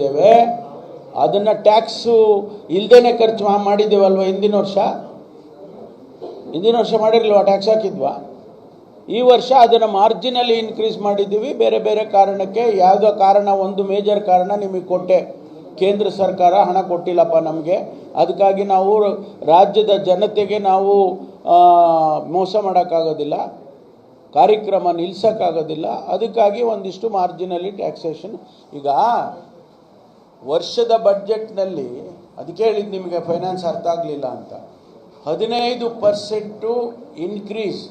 ಇದ್ದೇವೆ ಅದನ್ನ ಟ್ಯಾಕ್ಸು ಇಲ್ದೇನೆ ಖರ್ಚು ಮಾಡಿದ್ದೇವಲ್ವ ಹಿಂದಿನ ವರ್ಷ? ಹಿಂದಿನ ವರ್ಷ ಮಾಡಿರಲಿಲ್ವ? ಟ್ಯಾಕ್ಸ್ ಹಾಕಿದ್ವಾ? ಈ ವರ್ಷ ಅದನ್ನು ಮಾರ್ಜಿನಲ್ಲಿ ಇನ್ಕ್ರೀಸ್ ಮಾಡಿದ್ದೀವಿ. ಬೇರೆ ಬೇರೆ ಕಾರಣಕ್ಕೆ, ಯಾವುದೋ ಕಾರಣ, ಒಂದು ಮೇಜರ್ ಕಾರಣ ನಿಮಗೆ ಕೊಟ್ಟೆ. ಕೇಂದ್ರ ಸರ್ಕಾರ ಹಣ ಕೊಟ್ಟಿಲ್ಲಪ್ಪ ನಮಗೆ. ಅದಕ್ಕಾಗಿ ನಾವು ರಾಜ್ಯದ ಜನತೆಗೆ ನಾವು ಮೋಸ ಮಾಡೋಕ್ಕಾಗೋದಿಲ್ಲ. ಕಾರ್ಯಕ್ರಮ ನಿಲ್ಸೋಕ್ಕಾಗೋದಿಲ್ಲ. ಅದಕ್ಕಾಗಿ ಒಂದಿಷ್ಟು ಮಾರ್ಜಿನಲ್ಲಿ ಟ್ಯಾಕ್ಸೇಷನ್ ಈಗ ವರ್ಷದ ಬಡ್ಜೆಟ್ನಲ್ಲಿ ಅದಕ್ಕೆ ಹೇಳಿದ್ದು ನಿಮಗೆ ಫೈನಾನ್ಸ್ ಅರ್ಥ ಆಗಲಿಲ್ಲ ಅಂತ, ಹದಿನೈದು ಪರ್ಸೆಂಟು ಇನ್ಕ್ರೀಸ್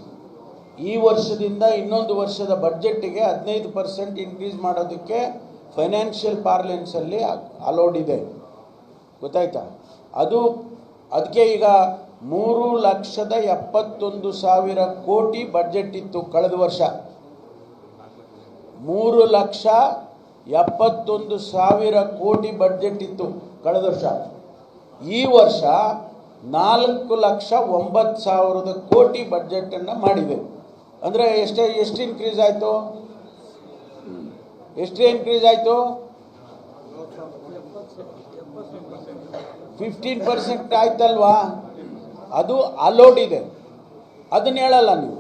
ಈ ವರ್ಷದಿಂದ ಇನ್ನೊಂದು ವರ್ಷದ ಬಡ್ಜೆಟ್ಟಿಗೆ ಹದಿನೈದು ಪರ್ಸೆಂಟ್ ಇನ್ಕ್ರೀಸ್ ಮಾಡೋದಕ್ಕೆ ಫೈನಾನ್ಷಿಯಲ್ ಪಾರ್ಲೆನ್ಸಲ್ಲಿ ಅಲೋಡ್ ಇದೆ. ಗೊತ್ತಾಯ್ತಾ? ಅದು, ಅದಕ್ಕೆ ಈಗ ಮೂರು ಲಕ್ಷದ ಎಪ್ಪತ್ತೊಂದು ಸಾವಿರ ಕೋಟಿ ಬಡ್ಜೆಟ್ ಇತ್ತು ಕಳೆದ ವರ್ಷ. ಮೂರು ಲಕ್ಷ ಎಪ್ಪತ್ತೊಂದು ಸಾವಿರ ಕೋಟಿ ಬಡ್ಜೆಟ್ ಇತ್ತು ಕಳೆದ ವರ್ಷ. ಈ ವರ್ಷ ನಾಲ್ಕು ಲಕ್ಷ ಒಂಬತ್ತು ಸಾವಿರದ ಕೋಟಿ ಬಡ್ಜೆಟನ್ನು ಮಾಡಿದೆ. ಅಂದರೆ ಎಷ್ಟು ಎಷ್ಟು ಇನ್ಕ್ರೀಸ್ ಆಯಿತು? ಎಷ್ಟು ಇನ್ಕ್ರೀಸ್ ಆಯಿತು? ಫಿಫ್ಟೀನ್ ಪರ್ಸೆಂಟ್ ಆಯ್ತಲ್ವಾ? ಅದು ಅಲೋಡ್ ಇದೆ. ಅದನ್ನ ಹೇಳಲ್ಲ ನೀವು.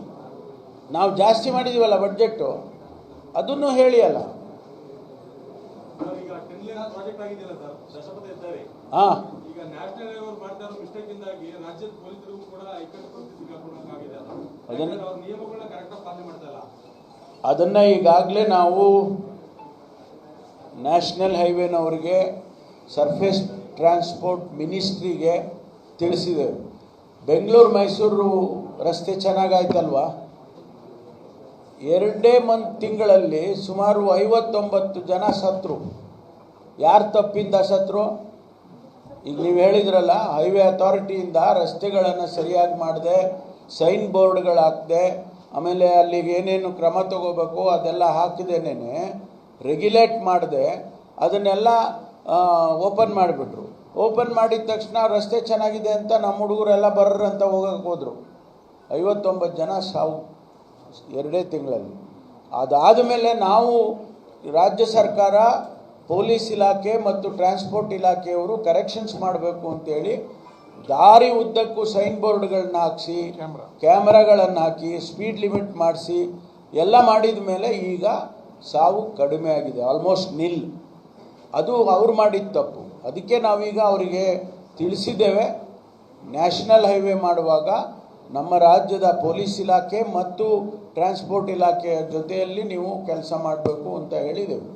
ನಾವು ಜಾಸ್ತಿ ಮಾಡಿದ್ದೀವಲ್ಲ ಬಡ್ಜೆಟ್ಟು ಅದನ್ನು ಹೇಳಿ ಹಾಂ. ಅದನ್ನು ಈಗಾಗಲೇ ನಾವು ನ್ಯಾಷನಲ್ ಹೈವೇನವ್ರಿಗೆ ಸರ್ಫೇಸ್ ಟ್ರಾನ್ಸ್ಪೋರ್ಟ್ ಮಿನಿಸ್ಟ್ರಿಗೆ ತಿಳಿಸಿದ್ದೇವೆ. ಬೆಂಗಳೂರು ಮೈಸೂರು ರಸ್ತೆ ಚೆನ್ನಾಗಾಯ್ತಲ್ವಾ ಎರಡೇ ಮಂತ್ ತಿಂಗಳಲ್ಲಿ ಸುಮಾರು ಐವತ್ತೊಂಬತ್ತು ಜನ ಸತ್ರು. ಯಾರು ತಪ್ಪಿಂದ ಸತ್ರು ಈಗ ನೀವು ಹೇಳಿದ್ರಲ್ಲ ಹೈವೇ ಅಥಾರಿಟಿಯಿಂದ ರಸ್ತೆಗಳನ್ನು ಸರಿಯಾಗಿ ಮಾಡಿದೆ ಸೈನ್ ಬೋರ್ಡ್ಗಳು ಹಾಕದೆ, ಆಮೇಲೆ ಅಲ್ಲಿಗೆ ಏನೇನು ಕ್ರಮ ತಗೋಬೇಕು ಅದೆಲ್ಲ ಹಾಕಿದೇನೆ ರೆಗ್ಯುಲೇಟ್ ಮಾಡಿದೆ, ಅದನ್ನೆಲ್ಲ ಓಪನ್ ಮಾಡಿಬಿಟ್ರು. ಓಪನ್ ಮಾಡಿದ ತಕ್ಷಣ ರಸ್ತೆ ಚೆನ್ನಾಗಿದೆ ಅಂತ ನಮ್ಮ ಹುಡುಗರೆಲ್ಲ ಬರ್ರ ಅಂತ ಹೋಗೋಕೆ ಹೋದರು. ಐವತ್ತೊಂಬತ್ತು ಜನ ಸಾವು ಎರಡೇ ತಿಂಗಳಲ್ಲಿ. ಅದಾದ ಮೇಲೆ ನಾವು ರಾಜ್ಯ ಸರ್ಕಾರ ಪೊಲೀಸ್ ಇಲಾಖೆ ಮತ್ತು ಟ್ರಾನ್ಸ್ಪೋರ್ಟ್ ಇಲಾಖೆಯವರು ಕರೆಕ್ಷನ್ಸ್ ಮಾಡಬೇಕು ಅಂತೇಳಿ ದಾರಿ ಉದ್ದಕ್ಕೂ ಸೈನ್ ಬೋರ್ಡ್ಗಳನ್ನ ಹಾಕಿಸಿ ಕ್ಯಾಮ್ರಾಗಳನ್ನು ಹಾಕಿ ಸ್ಪೀಡ್ ಲಿಮಿಟ್ ಮಾಡಿಸಿ ಎಲ್ಲ ಮಾಡಿದ ಮೇಲೆ ಈಗ ಸಾವು ಕಡಿಮೆ ಆಗಿದೆ ಆಲ್ಮೋಸ್ಟ್ ನಿಲ್ ಅದು ಅವ್ರು ಮಾಡಿದ ತಪ್ಪು. ಅದಕ್ಕೆ ನಾವೀಗ ಅವರಿಗೆ ತಿಳಿಸಿದ್ದೇವೆ. ನ್ಯಾಷನಲ್ ಹೈವೇ ಮಾಡುವಾಗ ನಮ್ಮ ರಾಜ್ಯದ ಪೊಲೀಸ್ ಇಲಾಖೆ ಮತ್ತು ಟ್ರಾನ್ಸ್ಪೋರ್ಟ್ ಇಲಾಖೆಯ ಜೊತೆಯಲ್ಲಿ ನೀವು ಕೆಲಸ ಮಾಡಬೇಕು ಅಂತ ಹೇಳಿದೆವು.